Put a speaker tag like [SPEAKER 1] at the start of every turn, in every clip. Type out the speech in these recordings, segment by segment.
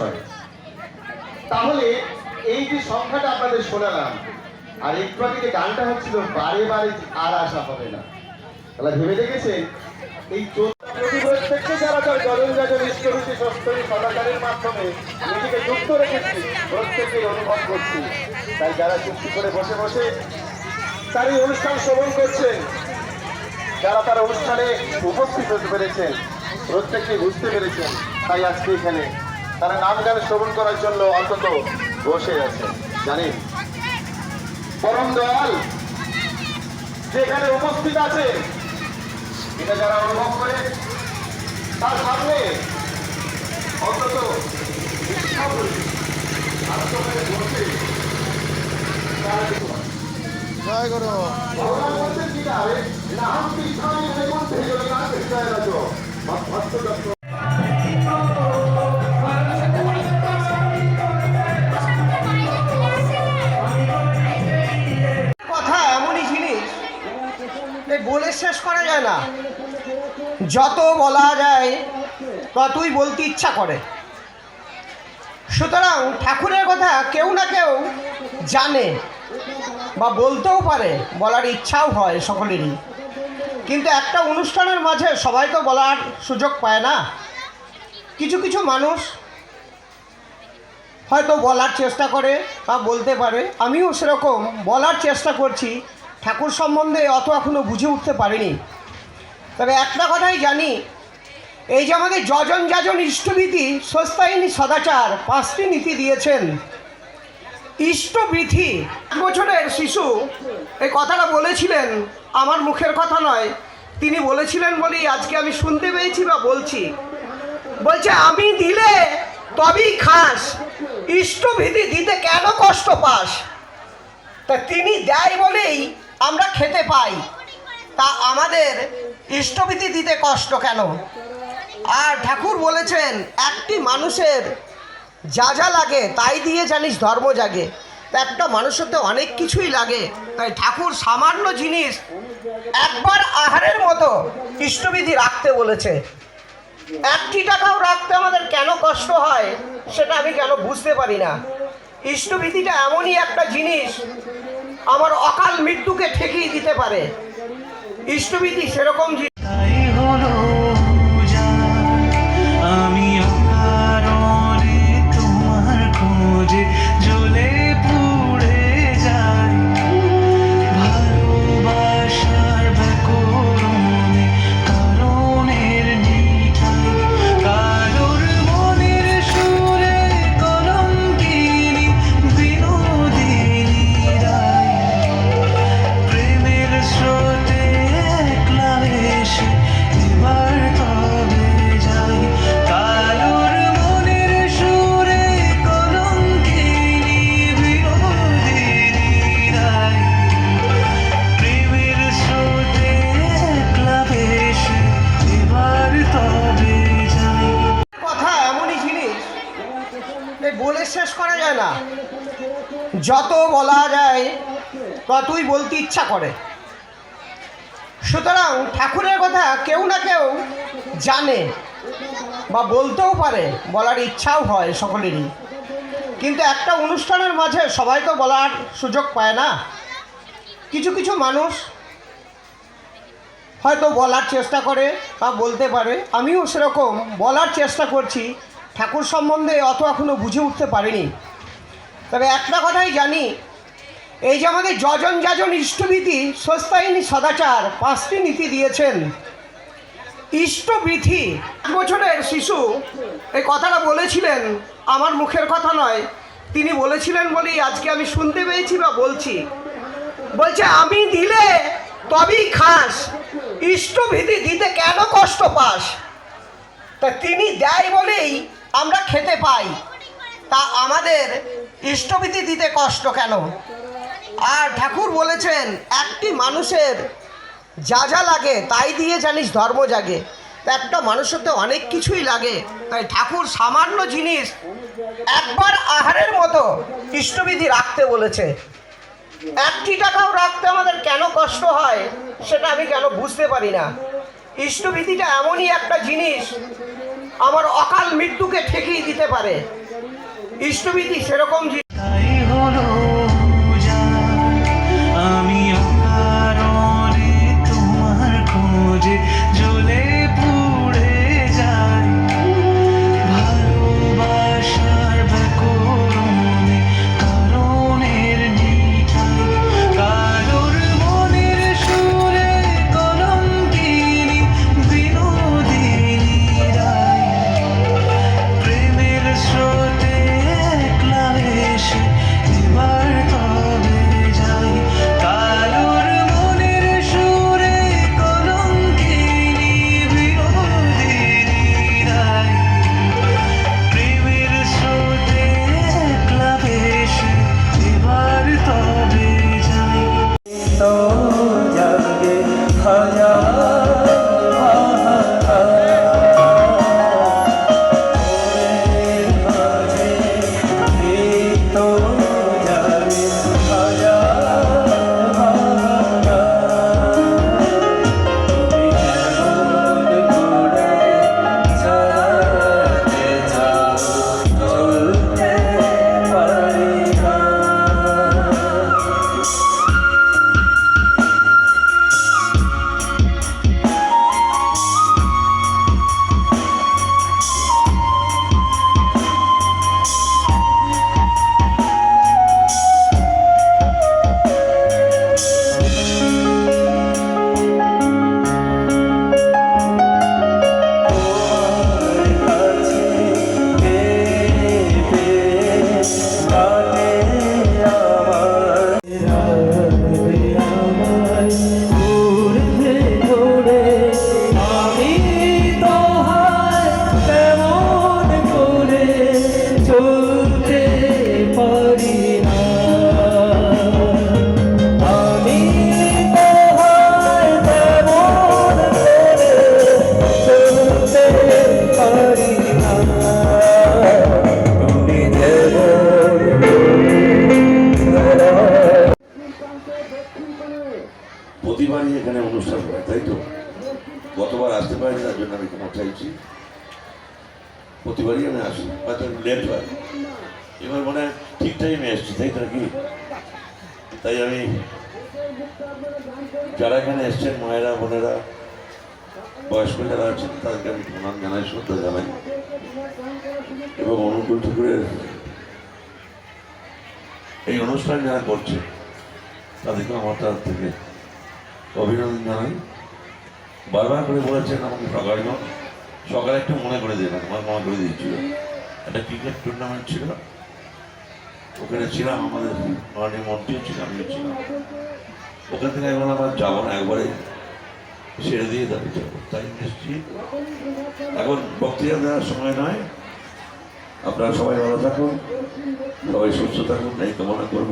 [SPEAKER 1] বিষয় তাহলে এই যে সংখ্যাটা আপনাদের শোনালাম, আর একটু আগে যে গানটা হচ্ছিল বারে বারে আর আসা হবে না। তাহলে ভেবে দেখেছেন? এই অনুভব তাই যারা চুক্তি করে বসে বসে অনুষ্ঠান শ্রবণ করছেন তার অনুষ্ঠানে উপস্থিত হতে পেরেছেন প্রত্যেককে বুঝতে পেরেছেন, তাই আজকে এখানে তারা নাম গান শ্রবণ করার জন্য অন্তত বসে আছে। জানি। পরম দয়াল যেখানে উপস্থিত আছে এটা যারা অনুভব করে তার সামনে অন্তত ভগবান বলছেন কি না
[SPEAKER 2] আমি কৃষ্ণ যায় না। যত বলা যায়, ততই বলতে ইচ্ছা করে। সুতরাং ঠাকুরের কথা কেউ না কেউ জানে বা বলতেও পারে, বলার ইচ্ছাও হয় সকলেরই। কিন্তু একটা অনুষ্ঠানের মাঝে সবাই তো বলার সুযোগ পায় না। কিছু কিছু মানুষ হয়তো বলার চেষ্টা করে বা বলতে পারে। আমিও সেরকম বলার চেষ্টা করছি। ঠাকুর সম্বন্ধে অত এখনও বুঝে উঠতে পারিনি। তবে একটা কথাই জানি, এই যে আমাদের যজন যাজন ইষ্টভীতি সস্তায়নী সদাচার পাঁচটি নীতি দিয়েছেন। ইষ্টবিধি বছরের শিশু, এই কথাটা বলেছিলেন, আমার মুখের কথা নয়, তিনি বলেছিলেন বলেই আজকে আমি শুনতে পেয়েছি বা বলছি। বলছে, আমি দিলে তবেই খাস ইষ্টবিধি দিতে কেন কষ্ট পাস? তা তিনি দেয় বলেই আমরা খেতে পাই। তা আমাদের ইষ্টবিধি দিতে কষ্ট কেন? আর ঠাকুর বলেছেন, একটি মানুষের যা যা লাগে তাই দিয়ে জানিস ধর্ম জাগে। একটা মানুষের তো অনেক কিছুই লাগে। তাই ঠাকুর সামান্য জিনিস একবার আহারের মতো ইষ্টবিধি রাখতে বলেছে। একটি টাকাও রাখতে আমাদের কেন কষ্ট হয় সেটা আমি কেন বুঝতে পারি না। ইষ্টবিধিটা এমনই একটা জিনিস, আমার অকাল মৃত্যুকে ঠেকিয়ে দিতে পারে। ইষ্টবিধি সেরকম ততই বলতে ইচ্ছা করে। সুতরাং ঠাকুরের কথা কেউ না কেউ জানে বা বলতেও পারে, বলার ইচ্ছাও হয় সকলেরই। কিন্তু একটা অনুষ্ঠানের মাঝে সবাই তো বলার সুযোগ পায় না। কিছু কিছু মানুষ হয়তো বলার চেষ্টা করে বা বলতে পারে। আমিও সেরকম বলার চেষ্টা করছি। ঠাকুর সম্বন্ধে অত এখনও বুঝে উঠতে পারিনি। তবে একটা কথাই জানি এই যে আমাদের যজন যাজন ইষ্টবিধি সস্তায়নী সদাচার পাঁচটি নীতি দিয়েছেন। ইষ্টবিধি এক বছরের শিশু, এই কথাটা বলেছিলেন, আমার মুখের কথা নয়। তিনি বলেছিলেন বলেই আজকে আমি শুনতে পেয়েছি বা বলছি। বলছে, আমি দিলে তবেই খাস ইষ্টবিধি দিতে কেন কষ্ট পাস? তা তিনি দেয় বলেই আমরা খেতে পাই। তা আমাদের ইষ্টবিধি দিতে কষ্ট কেন? আর ঠাকুর বলেছেন, একটি মানুষের যা যা লাগে তাই দিয়ে জানিস ধর্ম জাগে। একটা মানুষের তো অনেক কিছুই লাগে। তাই ঠাকুর সামান্য জিনিস একবার আহারের মতো ইষ্টবিধি রাখতে বলেছে। একটি টাকাও রাখতে আমাদের কেন কষ্ট হয় সেটা আমি কেন বুঝতে পারি না। ইষ্টবিধিটা এমনই একটা জিনিস আমার অকাল মৃত্যুকে ঠেকিয়ে দিতে পারে।
[SPEAKER 3] ইষ্টবিধি সেরকম যে
[SPEAKER 4] বয়স্ক যারা আছেন তাদেরকে আমি প্রণাম জানাই, শ্রদ্ধা জানাই। এবং অনুকূল ঠাকুরের এই অনুষ্ঠান যারা করছে তাদেরকে আমার তরফ থেকে অভিনন্দন জানাই। বারবার করে বলেছেন আমাকে সকালে সকালে একটু মনে করে দেবেন আমার মনে করে দিয়েছিল। একটা ক্রিকেট টুর্নামেন্ট ছিল। ওখানে ছিলাম, আমাদের মাননীয় মন্ত্রীও ছিল আমিও ছিলাম। ওখান থেকে এখন আবার যাব না, একবারে ছেড়ে দিয়ে দাঁড়িয়ে যাব তাই এসেছি এখন বক্তৃতা দেওয়ার সময় নয় আপনারা সবাই ভালো থাকুন সবাই সুস্থ থাকুন এই কামনা করব।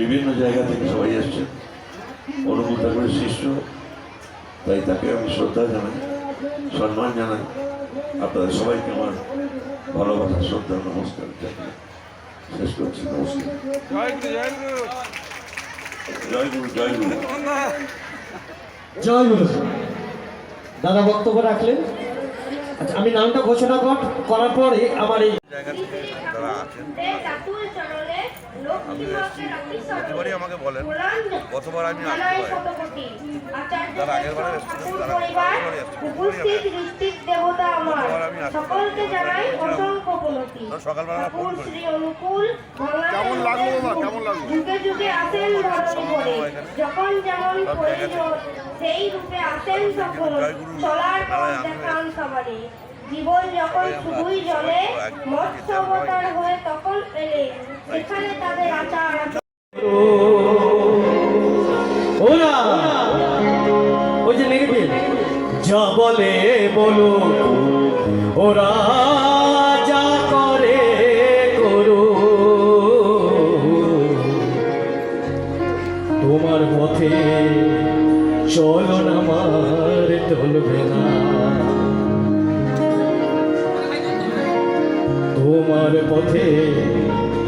[SPEAKER 4] বিভিন্ন জায়গা থেকে সবাই এসছেন। অনুকূল ঠাকুরের শিষ্য তাই তাকে আমি শ্রদ্ধা জানাই সম্মান জানাই। আপনাদের সবাইকে আমার ভালোবাসা শ্রদ্ধা নমস্কার জানাই শেষ করছি। নমস্কার। জয় গুরু জয় গুরু।
[SPEAKER 5] জয় গুরু। দাদা বক্তব্য রাখলেন। আচ্ছা আমি নামটা ঘোষণা কর- করার পরে আমার এই
[SPEAKER 4] জায়গা থেকে তারা আছেন
[SPEAKER 6] আমি
[SPEAKER 4] প্রতিবারই আমাকে বলেন। গতবার আমি আসতে।
[SPEAKER 6] তার আগের বার
[SPEAKER 4] সকালবেলা ফোন করি।
[SPEAKER 6] কেমন লাগল কেমন লাগল? যখন যেমন সেই রূপে আসেন তখন চলার পথ দেখান সবারই। জীবন যখন শুধুই জলে মৎস্য অবতার হয়ে তখন এলে সেখানে তাদের আচার
[SPEAKER 5] ওরা ওই যে লিখবে যা বলে বলো ওরা তোমার পথে চলন আমার চলবে না তোমার পথে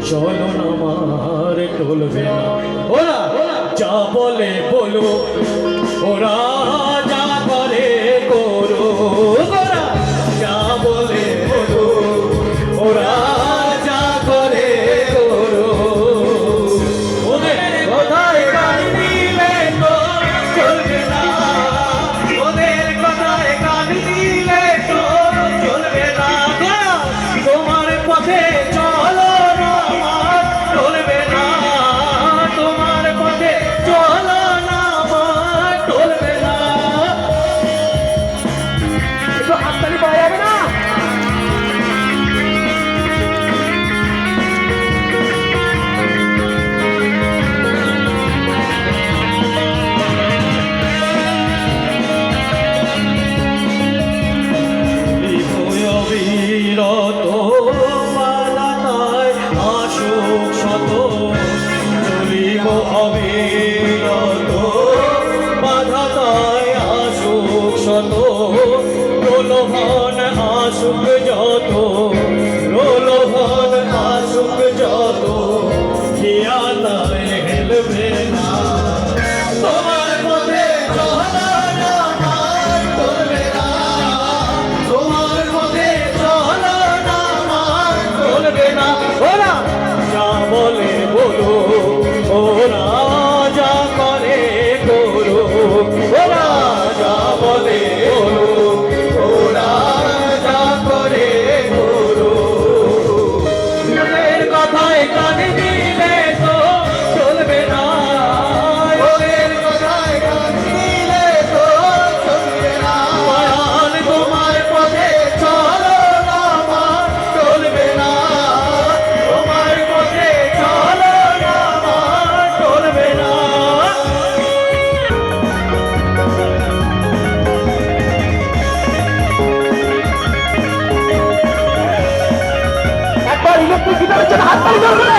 [SPEAKER 5] চলন আমার চলবে না ওরা, যা বলে বলো, ওরা você. যত প্রলোভন আসুক Come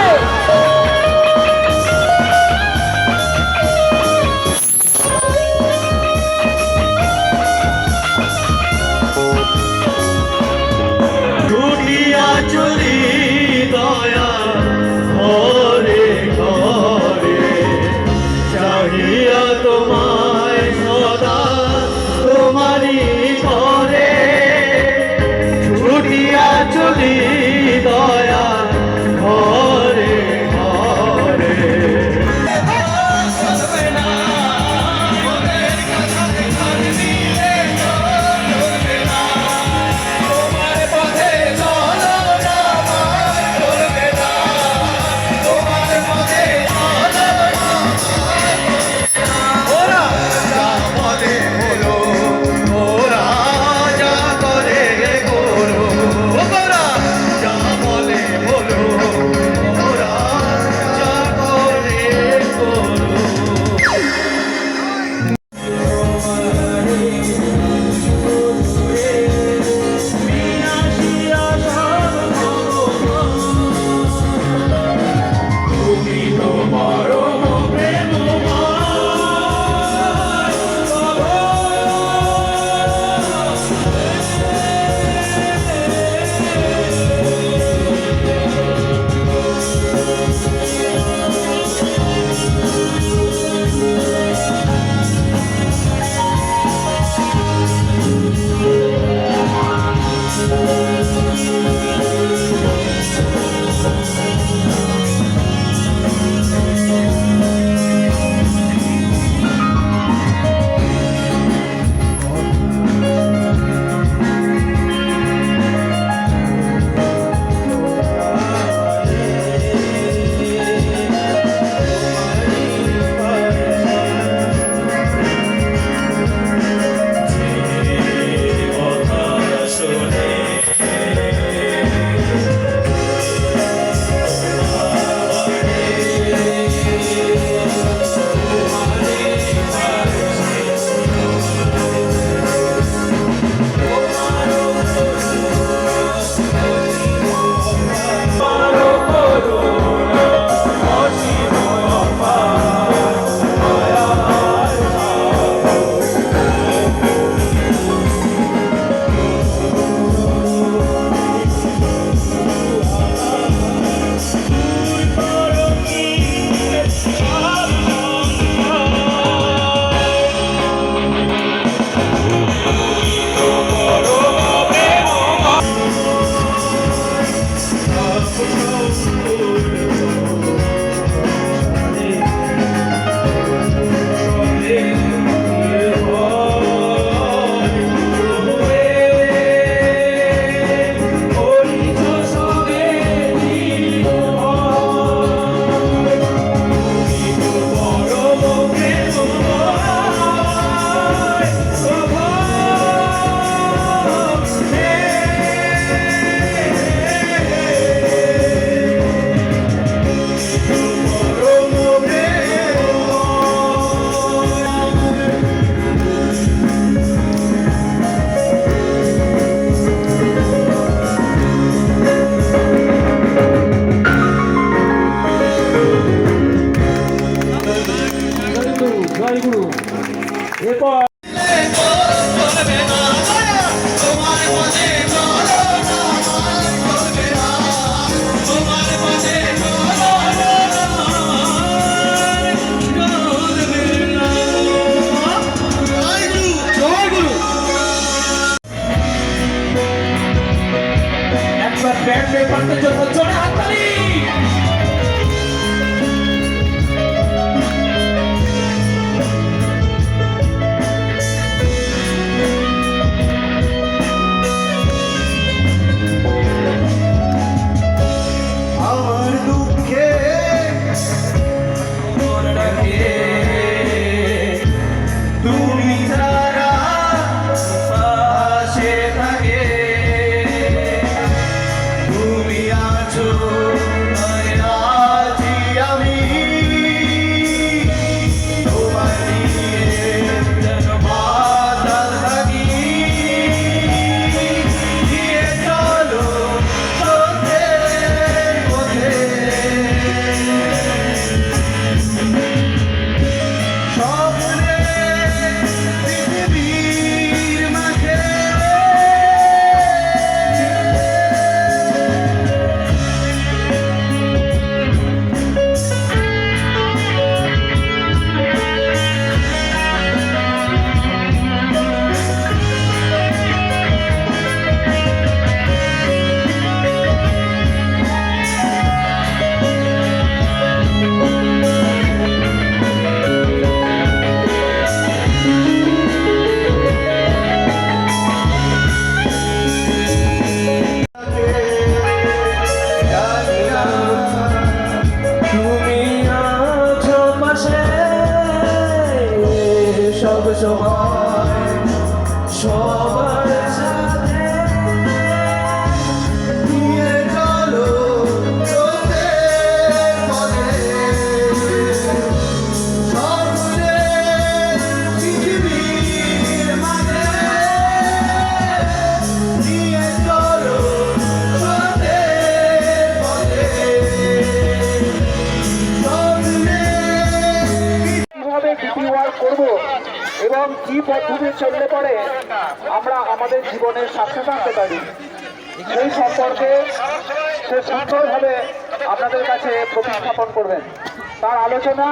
[SPEAKER 5] আলোচনা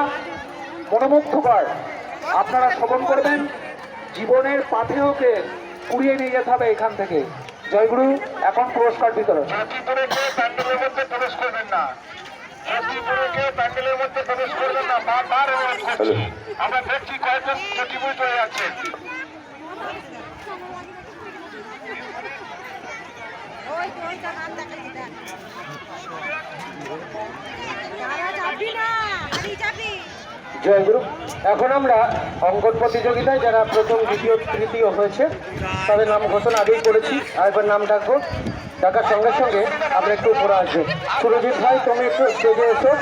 [SPEAKER 5] মনোমুগ্ধকর। আপনারা শ্রবণ করবেন জীবনের পাথেয়কে কুড়িয়ে নিয়ে যেতে হবে এখান থেকে। জয়গুরু এখন পুরস্কার বিতরণ।
[SPEAKER 7] প্যান্ডেলের মধ্যে প্রবেশ করবেন না। প্যান্ডেলের মধ্যে প্রবেশ করবেন না। বারবার অনুরোধ করছি। আমরা দেখছি কয়েকজন প্রতিভূত হয়ে যাচ্ছেন
[SPEAKER 8] ওই ওই জানান দেখাচ্ছি দেখ যারা যাবি না হারিয়ে যাবি।
[SPEAKER 5] জয় গুরু এখন আমরা অঙ্কন প্রতিযোগিতায় যারা প্রথম, দ্বিতীয়, তৃতীয় হয়েছে, তাদের নাম ঘোষণা আগেই করেছি। আরেকবার নাম ডাকবো। ডাকার সঙ্গে সঙ্গে আমরা একটু উপরে আসব। সুরজিৎ ভাই, তুমি একটু স্টেজে এসো।